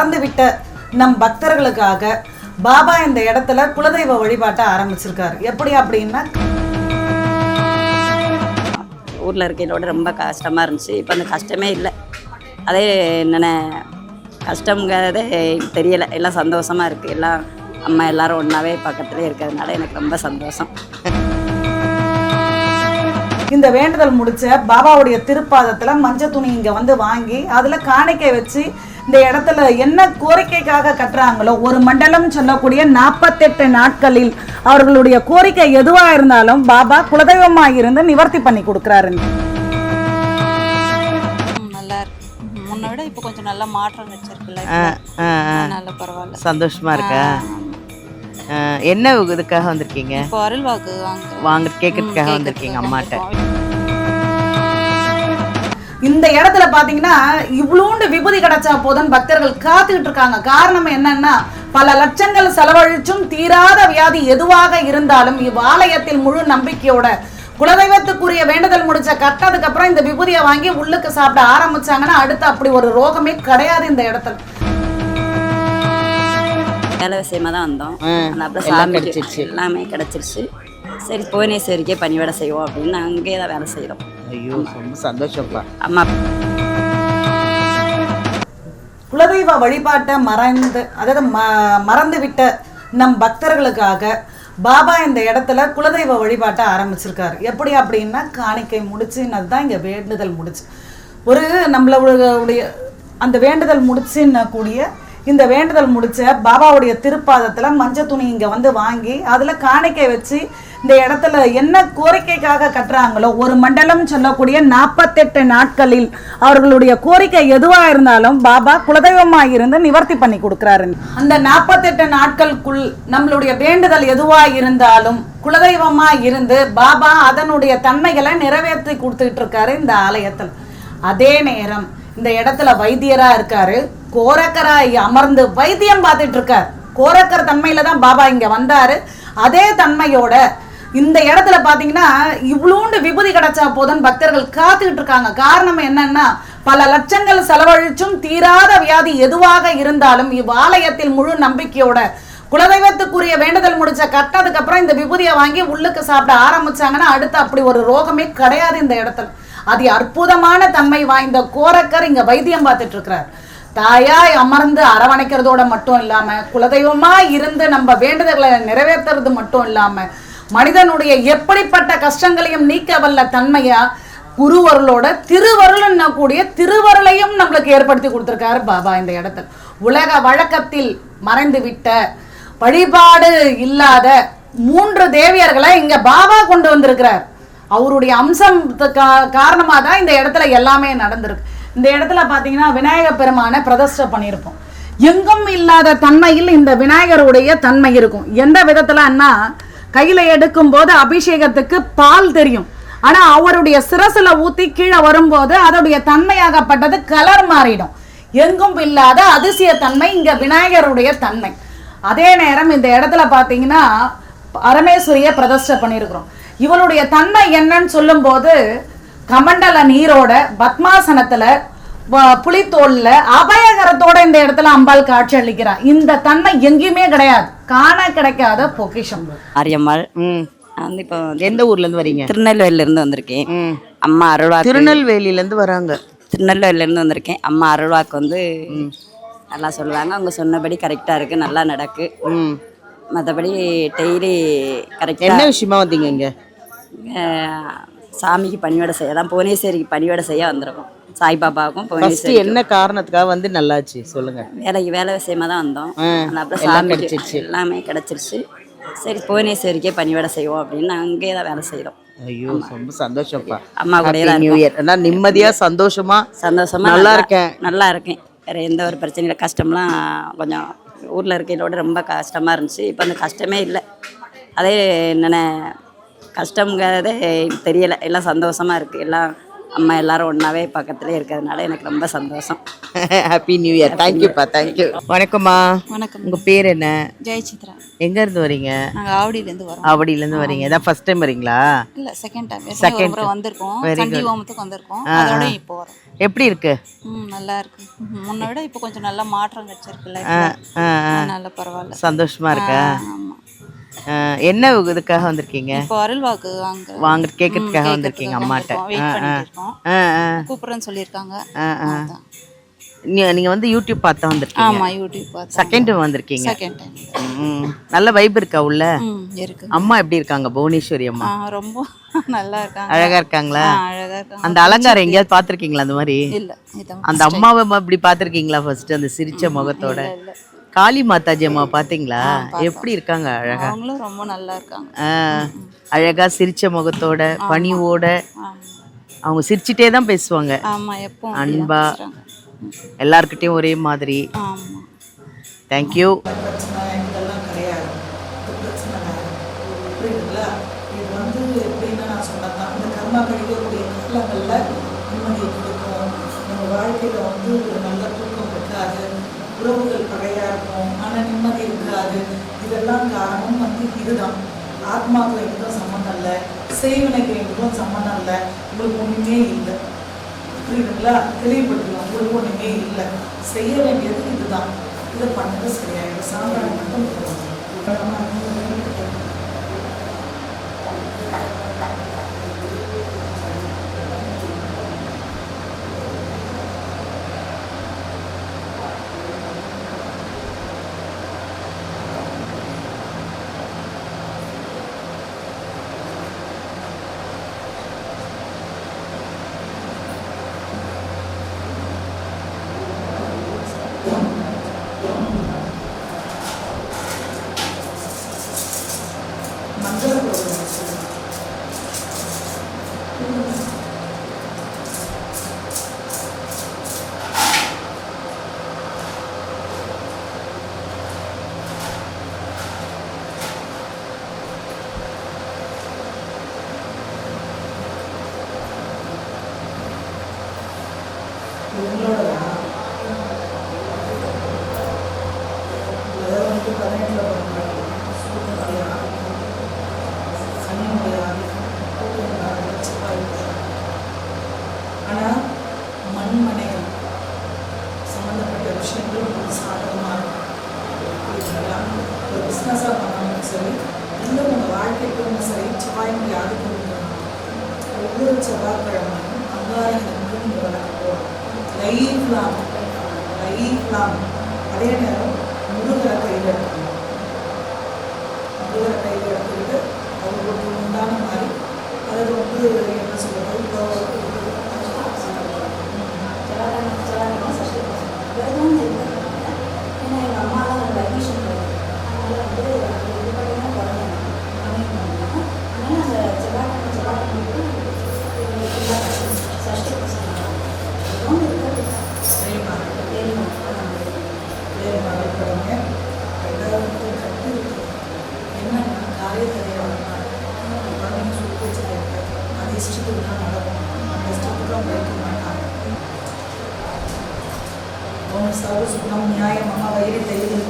மறந்துவிட்ட நம் பக்தர்களுக்காக பாபா இந்த இடத்துல குலதெய்வ வழிபாட்டை ஆரம்பிச்சிருக்காரு. எப்படி அப்படின்னா? ஊரில் இருக்கையிலோட ரொம்ப கஷ்டமாக இருந்துச்சு. இப்போ அந்த கஷ்டமே இல்லை. அதே என்னென்ன கஷ்டங்கிறதே தெரியலை. எல்லாம் சந்தோஷமாக இருக்குது எல்லாம் அம்மா எல்லாரும் ஒன்றாவே பக்கத்துலேயே இருக்கிறதுனால எனக்கு ரொம்ப சந்தோஷம். இந்த வேண்டுதல் முடிச்ச பாபாவுடைய திருப்பாதத்துல மஞ்சள் துணி இங்க வந்து வாங்கி அதுல காணிக்கை வச்சு இந்த இடத்துல என்ன கோரிக்கைக்காக கட்டுறாங்களோ ஒரு மண்டலம் சொல்லக்கூடிய நாற்பத்தெட்டு நாட்களில் அவர்களுடைய கோரிக்கை எதுவா இருந்தாலும் பாபா குலதெய்வமா இருந்து நிவர்த்தி பண்ணி கொடுக்குறாரு முன்ன விட இப்போ கொஞ்சம் நல்ல மாற்றம் வச்சிருக்குல்ல ஆ, இப்போ. ஆ, ஆ. நல்ல பரவாயில்ல. சந்தோஷமா இருக்கா? ஆ, என்ன இதுக்காக வந்திருக்கீங்க? இப்போ அருள்வாக்கு வாங்க வாங்க கேட்கறதுக்காக வந்திருக்கீங்க அம்மாட்ட. இந்த இடத்துல பாத்தீங்கன்னா இவ்வளோண்டு விபூதி கிடைச்சா போதும் பக்தர்கள் காத்துக்கிட்டு இருக்காங்க. காரணம் என்னன்னா பல லட்சங்கள் செலவழிச்சும் தீராத வியாதி எதுவாக இருந்தாலும் இவ்வாலயத்தில் முழு நம்பிக்கையோட குலதெய்வத்துக்குரிய வேண்டுதல் முடிச்ச கட்டதுக்கு அப்புறம் இந்த விபூதியை வாங்கி உள்ளுக்கு சாப்பிட ஆரம்பிச்சாங்கன்னா அடுத்து அப்படி ஒரு ரோகமே கிடையாது இந்த இடத்துல. வேலை விஷயமா தான் வந்தோம். அப்புறம் எல்லாம் சாமி கிடைச்சிருச்சு. எல்லாமே கிடச்சிருச்சு. சரி புவனேஸ்வரிக்கே பணிவிடை செய்வோம் அப்படின்னு அங்கேயே தான் வேலை செய்கிறோம் ஐயோ ரொம்ப சந்தோஷம்ப்பா. அம்மா. குலதெய்வ வழிபாட்டை மறந்து அதாவது ம மறந்து விட்ட நம் பக்தர்களுக்காக பாபா இந்த இடத்துல குலதெய்வ வழிபாட்டை ஆரம்பிச்சிருக்காரு. எப்படி அப்படின்னா காணிக்கை முடிச்சுன்னு தான் இங்கே வேண்டுதல் முடிச்சு. ஒரு நம்மளுடைய அந்த வேண்டுதல் முடிச்சுன்ன கூடிய இந்த வேண்டுதல் முடிச்ச பாபாவுடைய திருப்பாதத்தில் மஞ்சள் துணி இங்கே வந்து வாங்கி அதில் காணிக்கை வச்சு இந்த இடத்துல என்ன கோரிக்கைக்காக கட்டுறாங்களோ ஒரு மண்டலம் சொல்லக்கூடிய நாற்பத்தெட்டு நாட்களில் அவர்களுடைய கோரிக்கை எதுவாக இருந்தாலும் பாபா குலதெய்வமாக இருந்து நிவர்த்தி பண்ணி கொடுக்குறாரு. அந்த நாற்பத்தெட்டு நாட்களுக்குள் நம்மளுடைய வேண்டுதல் எதுவாக இருந்தாலும் குலதெய்வமா இருந்து பாபா அதனுடைய தன்மைகளை நிறைவேற்றி கொடுத்துட்டு இருக்காரு இந்த ஆலயத்தில். அதே நேரம் இந்த இடத்துல வைத்தியரா இருக்காரு. கோரக்கராய் அமர்ந்து வைத்தியம் பார்த்துட்டு இருக்கார். கோரக்கர் தன்மையில தான் பாபா இங்க வந்தாரு. அதே தன்மையோட இந்த இடத்துல பாத்தீங்கன்னா இவ்வளோண்டு விபூதி கிடைச்சா போதும் பக்தர்கள் காத்துக்கிட்டு இருக்காங்க. காரணம் என்னன்னா பல லட்சங்கள் செலவழிச்சும் தீராத வியாதி எதுவாக இருந்தாலும் இவ்வாலயத்தில் முழு நம்பிக்கையோட குலதெய்வத்துக்குரிய வேண்டுதல் முடிச்ச கட்டதுக்கு அப்புறம் இந்த விபூதியை வாங்கி உள்ளுக்கு சாப்பிட ஆரம்பிச்சாங்கன்னா அடுத்து அப்படி ஒரு ரோகமே கிடையாது இந்த இடத்துல. அது அற்புதமான தன்மை வாய்ந்த கோரக்கர் இங்க வைத்தியம் பார்த்துட்டு இருக்கிறார். தாயாய் அமர்ந்து அரவணைக்கிறதோட மட்டும் இல்லாம குலதெய்வமா இருந்து நம்ம வேண்டுதல்களை நிறைவேற்றுறது மட்டும் இல்லாம மனிதனுடைய எப்படிப்பட்ட கஷ்டங்களையும் நீக்க வல்ல தன்மையா குருவருளோட திருவருள்னா கூடிய திருவருளையும் நம்மளுக்கு ஏற்படுத்தி கொடுத்துருக்காரு பாபா இந்த இடத்துல. உலக வழக்கத்தில் மறைந்து விட்ட வழிபாடு இல்லாத மூன்று தேவியர்களை இங்க பாபா கொண்டு வந்திருக்கிறார். அவருடைய அம்சம் காரணமாக தான் இந்த இடத்துல எல்லாமே நடந்திருக்கு. இந்த இடத்துல பார்த்தீங்கன்னா விநாயக பெருமானை பிரதிஷ்டை பண்ணியிருப்போம். எங்கும் இல்லாத தன்மையில் இந்த விநாயகருடைய தன்மை இருக்கும். எந்த விதத்துலன்னா கையில எடுக்கும் போது அபிஷேகத்துக்கு பால் தெரியும். ஆனா அவருடைய சிரசுல ஊத்தி கீழே வரும்போது அதோடைய தன்மையாகப்பட்டது கலர் மாறிடும். எங்கும் இல்லாத அதிசய தன்மை இங்க விநாயகருடைய தன்மை. அதே நேரம் இந்த இடத்துல பாத்தீங்கன்னா பரமேஸ்வரிய பிரதிஷ்டை பண்ணியிருக்கிறோம் இவளுடைய தன்மை என்னன்னு சொல்லும்போது கமண்டல நீரோட பத்மாசனத்துல புலித்தோல்ல அபயகரத்தோட இந்த இடத்துல அம்பாள் காட்சி அளிக்கிறா. இந்த தன்மை எங்கேயுமே கிடையாது. காண கிடைக்காத பொக்கிஷம். நான் வந்து இப்போ எந்த ஊர்ல இருந்து வரீங்க? திருநெல்வேலியிலேருந்து வந்திருக்கேன். ம். அம்மா அருள்வாக்கு திருநெல்வேலியில இருந்து வராங்க. திருநெல்வேலியிலேருந்து வந்திருக்கேன். அம்மா அருள்வாக்கு வந்து நல்லா சொல்லுவாங்க. அவங்க சொன்னபடி கரெக்டாக இருக்குது நல்லா நடக்கு. ம். மற்றபடி டெய்லி என்ன கரெக்டாக விஷயமா வந்தீங்க இங்க? சாமிக்கு பணிவிடை செய்ய தான் புவனேஸ்வரிக்கு பணிவிடை செய்ய வந்திருக்கோம். சாய்பாபாவுக்கும் ஃபர்ஸ்ட் என்ன காரணத்துக்காக வந்து நல்லாச்சு? சொல்லுங்க. வேலைக்கு வேலை விஷயமா தான் வந்தோம். அப்புறம் சாமிக்கு கிடைச்சிருச்சு. எல்லாமே கிடச்சிருச்சு. சரி புவனேஸ்வரிக்கே பணிவிடை செய்வோம் அப்படின்னு அங்கேயே தான் வேலை செய்கிறோம் ஐயோ ரொம்ப சந்தோஷம்ப்பா. அம்மா நியூ இயர் ஆனா நிம்மதியா சந்தோஷமா? சந்தோஷமா நல்லா இருக்கேன். நல்லா இருக்கேன். வேற எந்த ஒரு பிரச்சனையும் இல்லை கஷ்டம்லாம் கொஞ்சம் ஊரில் இருக்கையிலோட ரொம்ப கஷ்டமாக இருந்துச்சு. இப்போ அந்த கஷ்டமே இல்லை. அதே என்னென்ன கஷ்டங்கிறதே தெரியலை. எல்லாம் சந்தோஷமா இருக்குது எல்லாம் அம்மா எல்லாரும் ஒன்றாவே பக்கத்துலேயே இருக்கிறதுனால எனக்கு ரொம்ப சந்தோஷம். ஹாப்பி நியூ இயர் தேங்க்யூப்பா தேங்க்யூ வணக்கம்மா. வணக்கம். உங்கள் பேர் என்ன? ஜெய் சித்ரா எங்கேருந்து வரீங்க? நாங்கள் ஆவடியிலேருந்து வரோம். ஆவடியிலேருந்து வரீங்க. இதான் ஃபர்ஸ்ட் டைம் வரீங்களா? இல்லை செகண்ட் டைம் செகண்ட் முறை வந்திருக்கோம். சண்டி. ஹோமத்துக்கு வந்திருக்கோம். அதோட இப்போ வரோம். எப்படி இருக்கு? நல்லா இருக்கு. விட இப்போ கொஞ்சம் நல்ல மாற்றம் கிடைச்சிருக்குல்ல. நல்ல பரவாயில்ல. சந்தோஷமா இருக்கா? என்ன இதுக்காக வந்திருக்கீங்க? இப்போ அருள்வாக்கு வாங்க வாங்க கேட்கறதுக்காக வந்திருக்கீங்க அம்மாட்ட. கூப்பிட்றேன்னு சொல்லியிருக்காங்க. நீங்க வந்து யூடியூப் பார்த்தா வந்திருக்கீங்க. ஆமா யூடியூப் பார்த்தா செகண்ட் டைம் வந்திருக்கீங்க. Second time. நல்ல வைப் இருக்கா உள்ள? இருக்கு. அம்மா எப்படி இருக்காங்க? புவனேஸ்வரி அம்மா. ரொம்ப நல்லா இருக்காங்க. அழகா இருக்காங்களா? அழகா இருக்காங்க. அந்த அலங்காரம் எங்கேயாவது பாத்திருக்கீங்களா அந்த மாதிரி? இல்ல அந்த அம்மாவை இப்படி பாத்திருக்கீங்களா ஃபர்ஸ்ட் அந்த சிரிச்ச முகத்தோட. காளி மாதாஜி அம்மா பாத்தீங்களா எப்படி இருக்காங்க அழகா? அவங்களும் ரொம்ப நல்லா இருக்காங்க. ஆ, அழகா சிரிச்ச முகத்தோட பணிவோட. அவங்க சிரிச்சிட்டே தான் பேசுவாங்க. ஆமா எப்பவும் அன்பா. எல்லார்கிட்டயும் ஒரே மாதிரி. ஆமா. தேங்க்யூ வாழ்க்கையில் வந்து நல்ல தூக்கம் இருக்காது உறவுகள் பகையாக இருக்கும் ஆனால் நிம்மதி இருக்காது. இதெல்லாம் காரணம் வந்து இதுதான். ஆத்மாவுக்கு எதுவும் சம்மந்தம் இல்லை. செய்வனைக்கு எதுவும் சம்மந்தம் இல்லை. உங்களுக்கு ஒன்றுமே இல்லை. புரியுதுங்களா? தெளிவுபடுத்தலாம் உங்களுக்கு ஒன்றுமே இல்லை. செய்ய வேண்டியது இதுதான். இதை பண்ணது சரியாயிடும். சாம்பிராணி மட்டும் போடணும். மஞ்சள் போடுறது உங்களோட வந்து பதினெட்டில் ஆனால் மண்மனைகள் சம்மந்தப்பட்ட விஷயங்கள் உங்களுக்கு சாதகமாக இருக்கும் புரியுதுங்களா? ஒரு பிஸ்னஸாக பண்ணாலும் சரி இன்னும் உங்கள் வாழ்க்கைக்கும் சரி செவ்வாய்க்கு ஆதிக்கம் இருக்கணும். ஒவ்வொரு செவ்வாய்க்கிழமையும் அங்காரங்களுக்கு நீங்கள் வளர்க்கப்போம் லைஃப் லாங் லைஃப் லாங் அதே நேரம் முருகரை கையில் எடுக்கணும் முருகரை கையில் எடுத்துக்கிட்டு அவங்களுக்கு உண்டான மாதிரி அதாவது வந்து என்ன சொல்கிறது இப்போ வேறு மறைப்படுங்க ரெண்டாவது கட்டு இருக்கு என்னன்னா காரியத்தடையாக குழந்தைங்க சொல்லி வச்சுருக்காங்க அது இஷ்டத்துக்கு தான் நடக்கும் அந்த இஷ்டத்துக்கு அவங்க வைக்க மாட்டாங்க ஓம் சர்வ சுகம் நியாயம் மம வைரி தெய்வம்